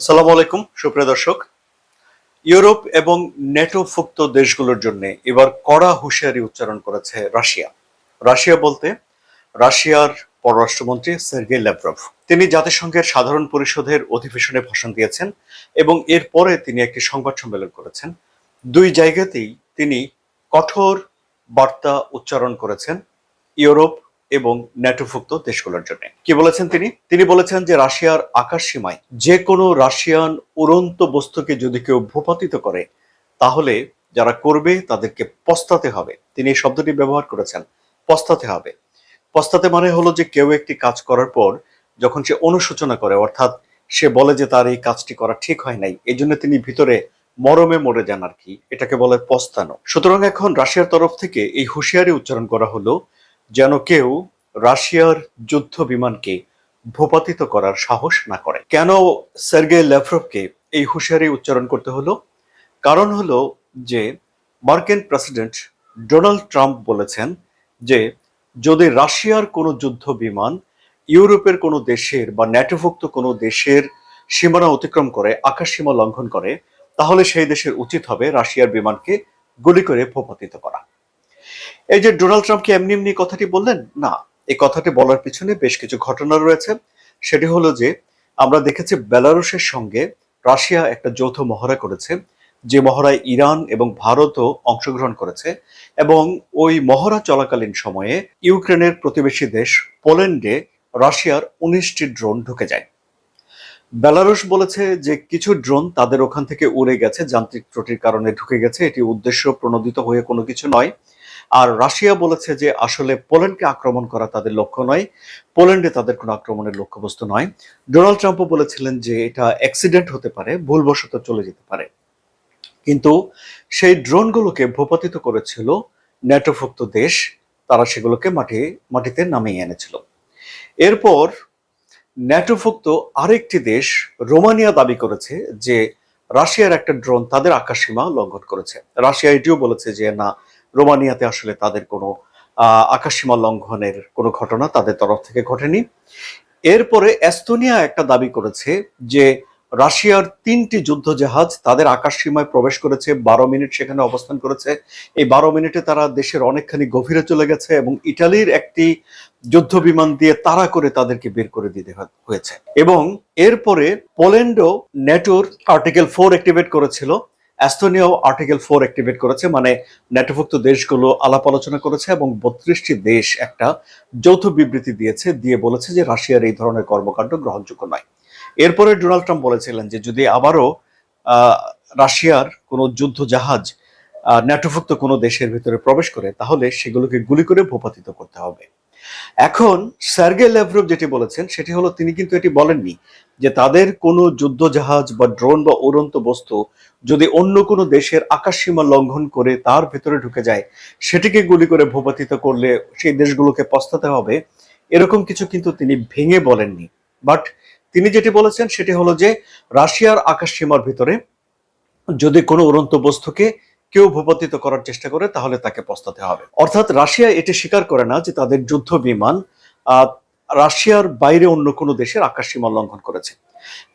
আসসালামু আলাইকুম, সুপ্রিয় দর্শক। ইউরোপ এবং নেটোভুক্ত দেশগুলোর জন্য এবার কড়া হুঁশিয়ারি উচ্চারণ করেছে রাশিয়া। রাশিয়া বলতে রাশিয়ার পররাষ্ট্রমন্ত্রী সের্গে ল্যাভরভ তিনি জাতিসংঘের সাধারণ পরিষদের অধিবেশনে ভাষণ দিয়েছেন এবং এরপরে তিনি একটি সংবাদ সম্মেলন করেছেন। দুই জায়গাতেই তিনি কঠোর বার্তা উচ্চারণ করেছেন। ইউরোপ এবং ন্যাটোভুক্ত দেশগুলোর জন্য। কি বলেছেন তিনি? তিনি বলেছেন যে রাশিয়ার আকাশ সীমায় যে কোনো রাশিয়ান উড়ন্ত বস্তুকে যদি কেউ ভূপাতিত করে, তাহলে যারা করবে তাদেরকে পস্তাতে হবে। তিনি এই শব্দটি ব্যবহার করেছেন, পস্তাতে হবে। পস্তাতে মানে হলো যে কেউ একটি কাজ করার পর যখন সে অনুশোচনা করে, অর্থাৎ সে বলে যে তার এই কাজটি করা ঠিক হয় নাই এই জন্য তিনি ভিতরে মরমে মরে যান আর কি। এটাকে বলে পস্তানো। সুতরাং এখন রাশিয়ার তরফ থেকে এই হুঁশিয়ারি উচ্চারণ করা হলো যেন কেউ রাশিয়ার যুদ্ধ বিমানকে ভূপাতিত করার সাহস না করে। কেন সার্গে ল্যাভরভকে এই হুঁশিয়ারি উচ্চারণ করতে হলো? কারণ হলো যে, মার্কিন প্রেসিডেন্ট ডোনাল্ড ট্রাম্প বলেছেন যে, যদি রাশিয়ার কোনো যুদ্ধ বিমান ইউরোপের কোনো দেশের বা ন্যাটোভুক্ত কোনো দেশের সীমানা অতিক্রম করে, আকাশ সীমা লঙ্ঘন করে, তাহলে সেই দেশের উচিত হবে রাশিয়ার বিমানকে গুলি করে ভূপাতিত করা। এই যে ডোনাল্ড ট্রাম্প কি এমনি এমনি কথাটি বললেন? না, এই কথাটি বলার পিছনে বেশ কিছু ঘটনা রয়েছে। সেটি হলো যে, আমরা দেখেছি বেলারুশের সঙ্গে রাশিয়া একটা যৌথ মহড়া করেছে, যে মহড়ায় ইরান এবং ভারতও অংশগ্রহণ করেছে এবং ওই মহড়া চলাকালীন সময়ে ইউক্রেনের প্রতিবেশী দেশ পোল্যান্ডে রাশিয়ার উনিশটি ড্রোন ঢুকে যায়। বেলারুশ বলেছে যে কিছু ড্রোন তাদের ওখান থেকে উড়ে গেছে, যান্ত্রিক ত্রুটির কারণে ঢুকে গেছে। এটি উদ্দেশ্য প্রণোদিত হয়ে কোনো কিছু নয়। আর রাশিয়া বলেছে যে আসলে পোল্যান্ডকে আক্রমণ করা তাদের লক্ষ্য নয়। পোল্যান্ডে তাদের কোনো আক্রমণের লক্ষ্যবস্তু নয়। ডোনাল্ড ট্রাম্পও বলেছিলেন যে এটা অ্যাক্সিডেন্ট হতে পারে, ভুলবশত চলে যেতে পারে। কিন্তু সেই ড্রোনগুলোকে ভূপাতিত করেছিল ন্যাটোভুক্ত দেশ। তারা সেগুলোকে মাটি, মাটিতে নামিয়ে এনেছিল। এরপর ন্যাটোভুক্ত আরেকটি দেশ রোমানিয়া দাবি করেছে যে রাশিয়ার একটা ড্রোন তাদের আকাশসীমা লঙ্ঘন করেছে। রাশিয়া এটিও বলেছে যে না রোমানিয়াতে আসলে তাদের কোনো আকাশসীমা লঙ্ঘনের কোনো ঘটনা তাদের তরফ থেকে ঘটেনি। এরপরে এস্তোনিয়া একটা দাবি করেছে যে রাশিয়ার তিনটি যুদ্ধ জাহাজ তাদের আকাশসীমায় প্রবেশ করেছে, বারো মিনিট সেখানে অবস্থান করেছে। এই বারো মিনিটে তারা দেশের অনেকখানি গভীরে চলে গেছে এবং ইটালির একটি যুদ্ধ বিমান দিয়ে তাড়া করে তাদেরকে বের করে দিতে হয়- হয়েছে। এবং এরপরে পোল্যান্ডও নেটোর আর্টিকেল ফোর অ্যাক্টিভেট করেছিল। অ্যাস্তোনিয়াও আর্টিকেল ফোর অ্যাক্টিভেট করেছে মানে ন্যাটোভুক্ত দেশগুলো আলাপ আলোচনা করেছে এবং বত্রিশটি দেশ একটা যৌথ বিবৃতি দিয়েছে দিয়ে বলেছে যে রাশিয়ার এই ধরনের কর্মকাণ্ড গ্রহণযোগ্য নয়। এরপরে ডোনাল্ড ট্রাম্প বলেছিলেন যে যদি আবারও রাশিয়ার কোনো যুদ্ধ জাহাজ আহ, ন্যাটোভুক্ত কোনো দেশের ভিতরে প্রবেশ করে তাহলে সেগুলোকে গুলি করে ভূপাতিত করতে হবে। এখন সার্গে ল্যাভরভ যেটি বলেছেন, সেটি হলো তিনি কিন্তু এটি বলেননি যে তাদের কোনো যুদ্ধ জাহাজ বা ড্রোন বা উড়ন্ত বস্তু যদি অন্য কোনো দেশের আকাশসীমা লঙ্ঘন করে তার ভেতরে ঢুকে যায়, সেটিকে গুলি করে ভূপাতিত করলে সেই দেশগুলোকে পস্তাতে হবে, এরকম কিছু কিন্তু তিনি ভেঙে বলেননি। বাট তিনি যেটি বলেছেন, সেটি হলো যে রাশিয়ার আকাশসীমার ভিতরে যদি কোনো উড়ন্ত বস্তুকে কেউ ভূপাতিত করার চেষ্টা করে, তাহলে তাকে পস্তাতে হবে। অর্থাৎ রাশিয়া এটি স্বীকার করে না যে তাদের যুদ্ধ বিমান রাশিয়ার বাইরে অন্য কোনো দেশের আকাশসীমা লঙ্ঘন করেছে।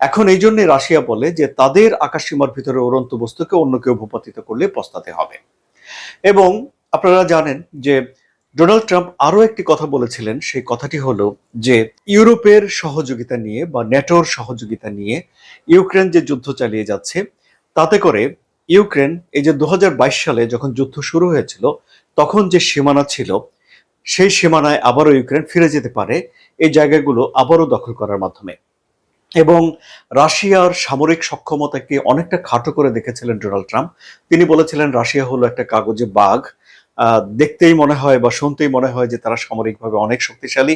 এখন এই জন্য রাশিয়া বলে যে তাদের আকাশসীমার ভিতরে উড়ন্ত বস্তুকে অন্য কেউ ভূপাতিত করলে পস্তাতে হবে। এবং আপনারা জানেন যে ডোনাল্ড ট্রাম্প আরও একটি কথা বলেছিলেন, সেই কথাটি হলো যে ইউরোপের সহযোগিতা নিয়ে বা ন্যাটোর সহযোগিতা নিয়ে ইউক্রেন যে যুদ্ধ চালিয়ে যাচ্ছে, তাতে করে ইউক্রেন এই যে দু হাজার বাইশ সালে যখন যুদ্ধ শুরু হয়েছিল, তখন যে সীমানা ছিল, সেই সীমানায় আবারও ইউক্রেন ফিরে যেতে পারে, এই জায়গাগুলো আবারও দখল করার মাধ্যমে। এবং রাশিয়ার সামরিক সক্ষমতাকে অনেকটা খাটো করে দেখেছিলেন ডোনাল্ড ট্রাম্প। তিনি বলেছিলেন, রাশিয়া হলো একটা কাগজে বাঘ দেখতেই মনে হয় বা শুনতেই মনে হয় যে তারা সামরিকভাবে অনেক শক্তিশালী।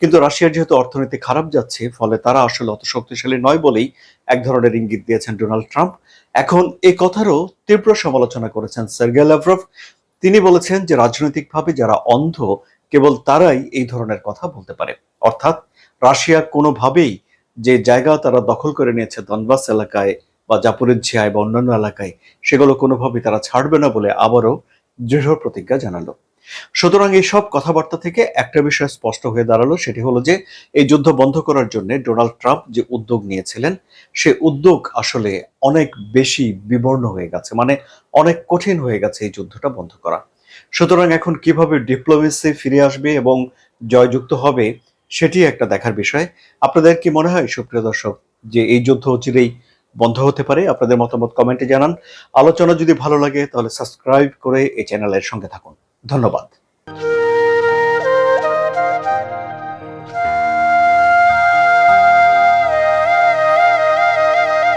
কিন্তু রাশিয়ার যেহেতু অর্থনীতি খারাপ যাচ্ছে, ফলে তারা আসলে অত শক্তিশালী নয় বলেই এক ধরনের ইঙ্গিত দিয়েছেন ডোনাল্ড ট্রাম্প। এখন এই কথারও তীব্র সমালোচনা করেছেন সার্গে ল্যাভরভ তিনি বলেছেন যে রাজনৈতিকভাবে যারা অন্ধ, কেবল তারাই এই ধরনের কথা বলতে পারে। অর্থাৎ রাশিয়া কোনোভাবেই যে জায়গা তারা দখল করে নিয়েছে দনবাস এলাকায় বা জাপুরিঝিয়ায় বা অন্যান্য এলাকায়, সেগুলো কোনোভাবেই তারা ছাড়বে না বলে আবারও দৃঢ় প্রতিজ্ঞা জানালো। সুতরাং এই সব কথাবার্তা থেকে একটা বিষয় স্পষ্ট হয়ে দাঁড়াল, সেটি হলো যে এই যুদ্ধ বন্ধ করার জন্য ডোনাল্ড ট্রাম্প যে উদ্যোগ নিয়েছিলেন, সে উদ্যোগ আসলে অনেক বেশি বিবর্ণ হয়ে গেছে মানে অনেক কঠিন হয়ে গেছে এই যুদ্ধটা বন্ধ করা। সুতরাং এখন কীভাবে ডিপ্লোমেসি ফিরে আসবে এবং জয়যুক্ত হবে, সেটি একটা দেখার বিষয়। আপনাদের কি মনে হয় সুপ্রিয় দর্শক, যে এই যুদ্ধ চিরেই বন্ধ হতে পারে। আপনাদের মতামত কমেন্টে জানান। আলোচনা যদি ভালো লাগে, তাহলে সাবস্ক্রাইব করে এই চ্যানেলের সঙ্গে থাকুন। ধন্যবাদ।